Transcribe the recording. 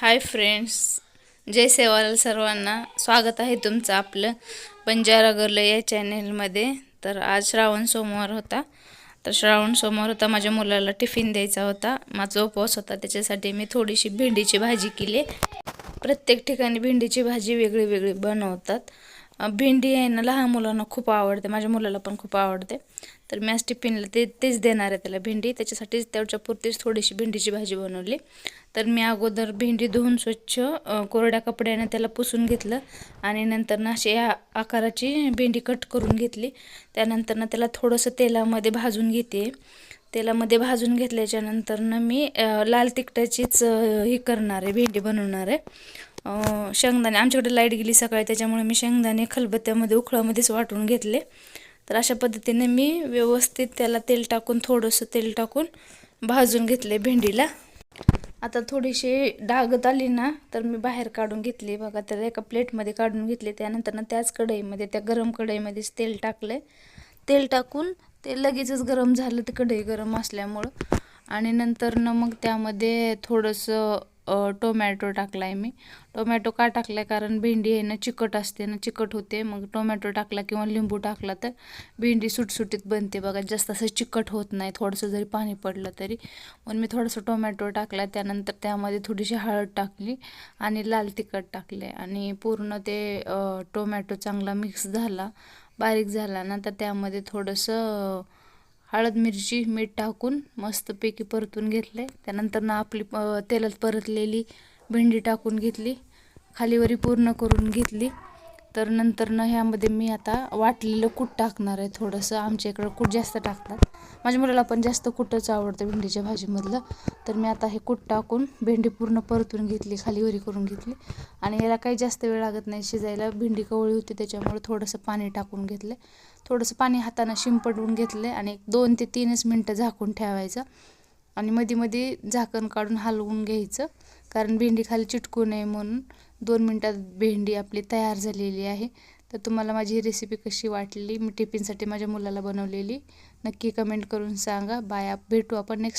Hi friends जय सेवालाल सर्वांना स्वागत आहे तुमचं आपलं बंजारा गर्ल या चॅनेलमध्ये तर आज श्रावण सोमवार होता. तर श्रावण सोमवार होता माझ्या मुलाला टिफिन द्यायचा होता. माझा उपवास होता त्याच्यासाठी मी थोडीशी भेंडीची भाजी केली. प्रत्येक ठिकाणी भेंडीची भाजी वेगळी वेगळी बनवतात. भेंडी आहे ना लहान मुलांना खूप आवडते माझ्या मुलाला पण खूप आवडते. तर मी आज टिफिनला ते तेच देणार आहे त्याला भेंडी. त्याच्यासाठीच त्याच्यापुरतीच थोडीशी भेंडीची भाजी बनवली. तर मी अगोदर भेंडी धुवून स्वच्छ कोरड्या कपड्याने त्याला पुसून घेतलं आणि नंतर ना अशी या आकाराची भेंडी कट करून घेतली. त्यानंतर ना त्याला थोडंसं तेलामध्ये भाजून घेते. तेलामध्ये भाजून घेतल्याच्यानंतरनं मी लाल तिखटाचीच ही करणार आहे भेंडी बनवणार आहे. शेंगदाणे आमच्याकडे लाइट गेली सकाळी त्याच्यामुळे मी शेंगदाणे खलबत्त्यामध्ये उखळामध्येच वाटून घेतले. तर अशा पद्धतीने मी व्यवस्थित त्याला तेल टाकून थोडंसं तेल टाकून भाजून घेतले भेंडीला. आता थोडीशी डागत आली ना तर मी बाहेर काढून घेतली. बघा तर एका प्लेटमध्ये काढून घेतली. त्यानंतर ना त्याच कढईमध्ये त्या गरम कढईमध्येच तेल टाकलं तेल टाकून ते लगेचच गरम झालं ते कढई गरम असल्यामुळं. आणि नंतर ना मग त्यामध्ये थोडंसं टोमॅटो टाकला आहे मी. टोमॅटो का टाकला आहे कारण भेंडी आहे ना चिकट असते ना चिकट होते. मग टोमॅटो टाकला किंवा लिंबू टाकला तर भेंडी सुटसुटीत बनते बघा. जास्त असं चिकट होत नाही थोडंसं जरी पाणी पडलं तरी. म्हणून मी थोडंसं टोमॅटो टाकला त्यानंतर त्यामध्ये थोडीशी हळद टाकली आणि लाल तिखट टाकले. आणि पूर्ण ते टोमॅटो चांगला मिक्स झाला बारीक झाला ना तर त्यामध्ये थोडंसं हळद मिरची मीठ टाकून मस्तपैकी परतून घेतलं. त्यानंतर ना आपली तेलात परतलेली भेंडी टाकून घेतली. खालीवरी पूर्ण करून घेतली. तर नंतर ना ह्यामध्ये मी आता वाटलेलं कूट टाकणार आहे थोडंसं. आमच्या इकडं कूट जास्त टाकतात. माझ्या मुलाला पण जास्त कुठंच आवडतं भेंडीच्या भाजीमधलं. तर मी आता हे कूट टाकून भेंडी पूर्ण परतून घेतली खाली वरी करून घेतली. आणि याला काही जास्त वेळ लागत नाही शिजायला. भेंडी कवळी होती त्याच्यामुळे थोडंसं पाणी टाकून घेतलं थोडंसं पाणी हातानं शिंपडून घेतलं आणि एक दोन ते तीनच मिनटं झाकून ठेवायचं. आणि मध्ये मध्ये झाकण काढून हलवून घ्यायचं. कारण भेंडी खाली चिटकू नये म्हणून दोन मिनटात भेंडी आपली तयार झालेली आहे. तर तुम्हाला माझी ही रेसिपी कशी वाटली मी टिफिनसाठी माझ्या मुलाला बनवलेली. नक्की कमेंट करून सांगा. बाय आप भेटू आपण नेक्स्ट